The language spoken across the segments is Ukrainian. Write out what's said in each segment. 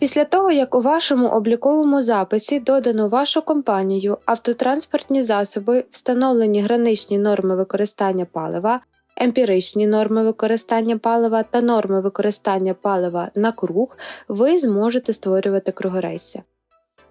Після того, як у вашому обліковому записі додано вашу компанію, автотранспортні засоби, встановлені граничні норми використання палива, емпіричні норми використання палива та норми використання палива на круг, ви зможете створювати кругорейси.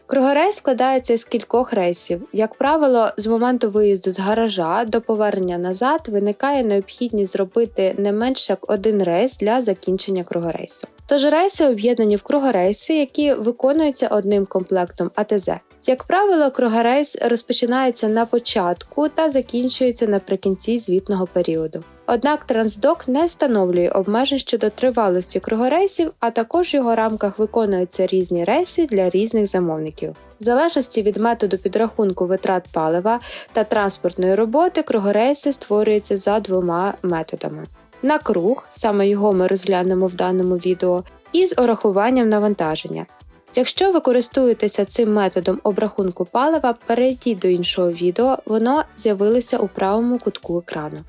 Кругорейс складається з кількох рейсів. Як правило, з моменту виїзду з гаража до повернення назад виникає необхідність зробити не менше як один рейс для закінчення кругорейсу. Тож рейси об'єднані в кругорейси, які виконуються одним комплектом АТЗ. Як правило, кругорейс розпочинається на початку та закінчується наприкінці звітного періоду. Однак Трансдок не встановлює обмежень щодо тривалості кругорейсів, а також в його рамках виконуються різні рейси для різних замовників. В залежності від методу підрахунку витрат палива та транспортної роботи, кругорейси створюються за двома методами. На круг, саме його ми розглянемо в даному відео, і з урахуванням навантаження. Якщо ви користуєтеся цим методом обрахунку палива, перейдіть до іншого відео, воно з'явилося у правому кутку екрану.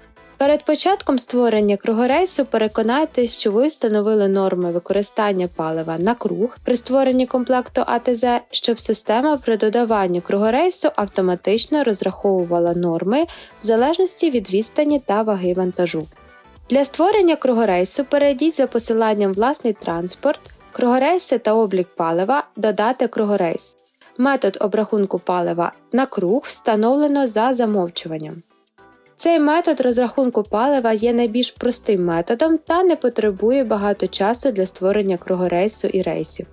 Перед початком створення кругорейсу переконайтесь, що ви встановили норми використання палива на круг при створенні комплекту АТЗ, щоб система при додаванні кругорейсу автоматично розраховувала норми в залежності від відстані та ваги вантажу. Для створення кругорейсу перейдіть за посиланням Власний транспорт, кругорейси та облік палива, додати кругорейс. Метод обрахунку палива на круг встановлено за замовчуванням. Цей метод розрахунку палива є найбільш простим методом та не потребує багато часу для створення кругорейсу і рейсів.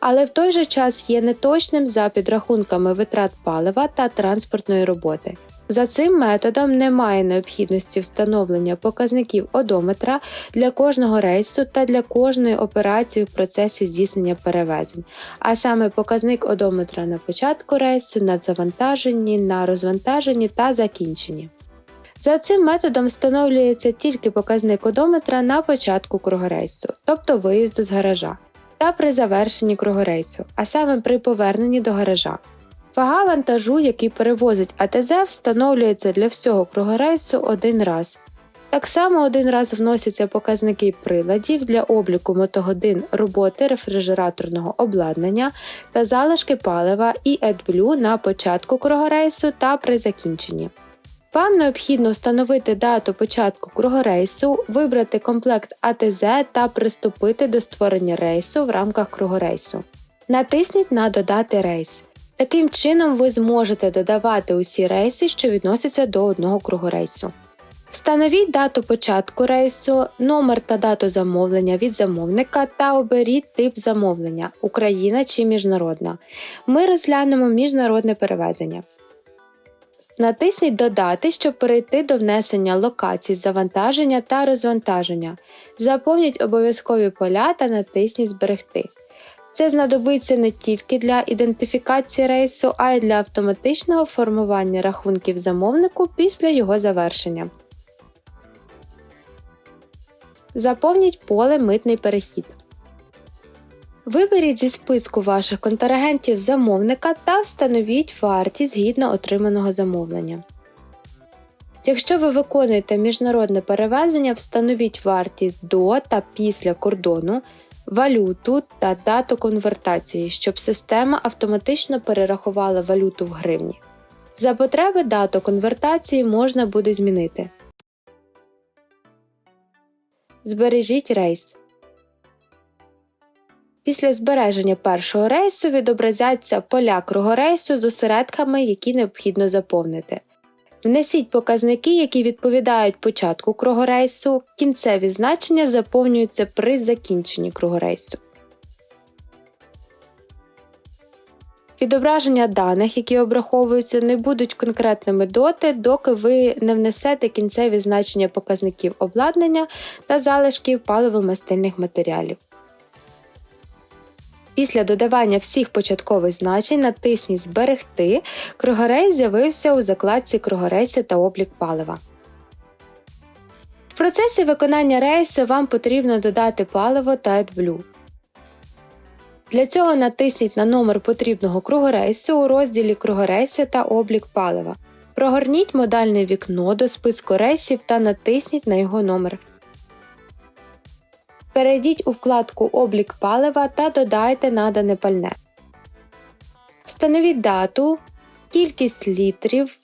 Але в той же час є неточним за підрахунками витрат палива та транспортної роботи. За цим методом немає необхідності встановлення показників одометра для кожного рейсу та для кожної операції в процесі здійснення перевезень, а саме показник одометра на початку рейсу, на завантаженні, на розвантаженні та закінченні. За цим методом встановлюється тільки показник одометра на початку кругорейсу, тобто виїзду з гаража, та при завершенні кругорейсу, а саме при поверненні до гаража. Вага вантажу, який перевозить АТЗ, встановлюється для всього кругорейсу один раз. Так само один раз вносяться показники приладів для обліку мотогодин роботи рефрижераторного обладнання та залишки палива і AdBlue на початку кругорейсу та при закінченні. Вам необхідно встановити дату початку кругорейсу, вибрати комплект АТЗ та приступити до створення рейсу в рамках кругорейсу. Натисніть на Додати рейс. Таким чином ви зможете додавати усі рейси, що відносяться до одного кругорейсу. Встановіть дату початку рейсу, номер та дату замовлення від замовника та оберіть тип замовлення Україна чи міжнародна. Ми розглянемо міжнародне перевезення. Натисніть Додати, щоб перейти до внесення локацій завантаження та розвантаження. Заповніть обов'язкові поля та натисніть Зберегти. Це знадобиться не тільки для ідентифікації рейсу, а й для автоматичного формування рахунків замовнику після його завершення. Заповніть поле Митний перехід. Виберіть зі списку ваших контрагентів замовника та встановіть вартість згідно отриманого замовлення. Якщо ви виконуєте міжнародне перевезення, встановіть вартість до та після кордону, валюту та дату конвертації, щоб система автоматично перерахувала валюту в гривні. За потреби дату конвертації можна буде змінити. Збережіть рейс. Після збереження першого рейсу відобразяться поля кругорейсу з осередками, які необхідно заповнити. Внесіть показники, які відповідають початку кругорейсу, кінцеві значення заповнюються при закінченні кругорейсу. Відображення даних, які обраховуються, не будуть конкретними доти, доки ви не внесете кінцеві значення показників обладнання та залишків паливомастильних матеріалів. Після додавання всіх початкових значень натисніть Зберегти. Кругорейс з'явився у закладці Кругорейси та облік палива. В процесі виконання рейсу вам потрібно додати паливо та AdBlue. Для цього натисніть на номер потрібного кругорейсу у розділі Кругорейси та облік палива. Прогорніть модальне вікно до списку рейсів та натисніть на його номер. Перейдіть у вкладку Облік палива та додайте надане пальне. Встановіть дату, кількість літрів,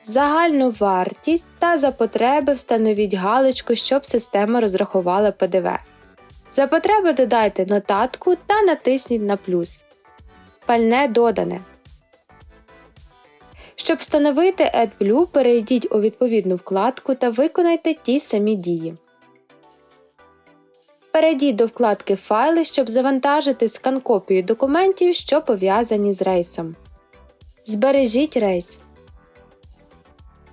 загальну вартість та за потреби встановіть галочку, щоб система розрахувала ПДВ. За потреби додайте нотатку та натисніть на плюс. Пальне додане. Щоб встановити AdBlue, перейдіть у відповідну вкладку та виконайте ті самі дії. Перейдіть до вкладки Файли, щоб завантажити скан-копію документів, що пов'язані з рейсом. Збережіть рейс.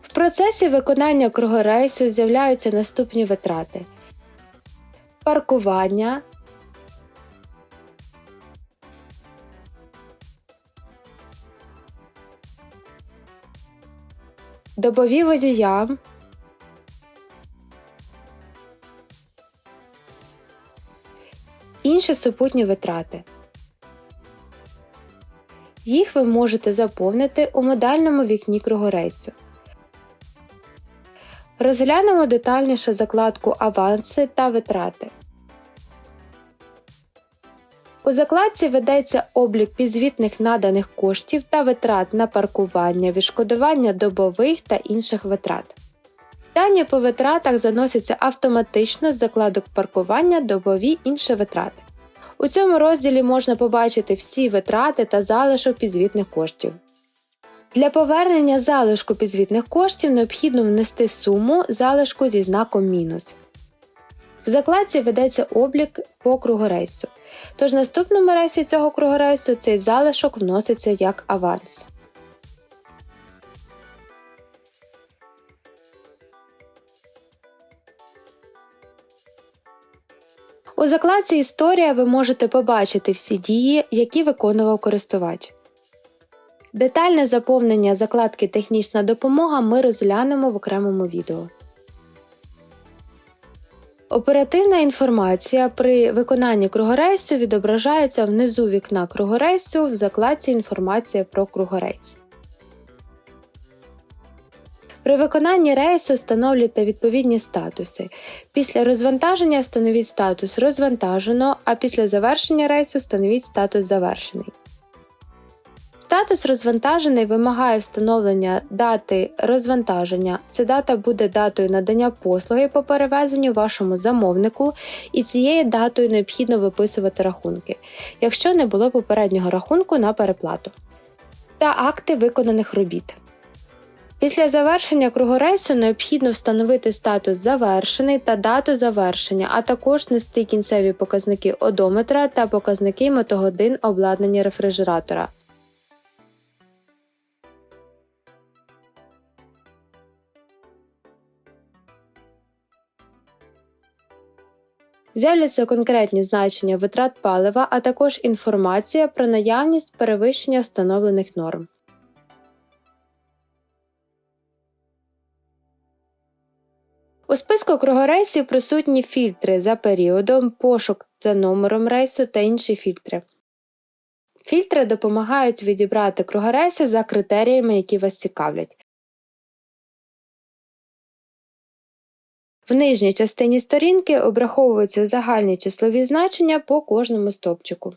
В процесі виконання кругорейсу з'являються наступні витрати: паркування, добові водіям, інші супутні витрати. Їх ви можете заповнити у модальному вікні кругорейсу. Розглянемо детальніше закладку Аванси та витрати. У закладці ведеться облік підзвітних наданих коштів та витрат на паркування, відшкодування добових та інших витрат. Дані по витратах заносяться автоматично з закладок паркування, добові інші витрати. У цьому розділі можна побачити всі витрати та залишок підзвітних коштів. Для повернення залишку підзвітних коштів необхідно внести суму залишку зі знаком мінус. В закладці ведеться облік по кругорейсу, тож в наступному рейсі цього кругорейсу цей залишок вноситься як аванс. У закладці Історія ви можете побачити всі дії, які виконував користувач. Детальне заповнення закладки Технічна допомога ми розглянемо в окремому відео. Оперативна інформація при виконанні кругорейсу відображається внизу вікна кругорейсу в закладці Інформація про кругорейс. При виконанні рейсу встановлюйте відповідні статуси. Після розвантаження встановіть статус розвантажено, а після завершення рейсу встановіть статус завершений. Статус розвантажений вимагає встановлення дати розвантаження. Ця дата буде датою надання послуги по перевезенню вашому замовнику, і цією датою необхідно виписувати рахунки, якщо не було попереднього рахунку на переплату, та акти виконаних робіт. Після завершення кругорейсу необхідно встановити статус завершений та дату завершення, а також нести кінцеві показники одометра та показники мотогодин обладнання рефрижератора. З'являться конкретні значення витрат палива, а також інформація про наявність перевищення встановлених норм. У списку кругорейсів присутні фільтри за періодом, пошук за номером рейсу та інші фільтри. Фільтри допомагають відібрати кругорейси за критеріями, які вас цікавлять. В нижній частині сторінки обраховуються загальні числові значення по кожному стовпчику.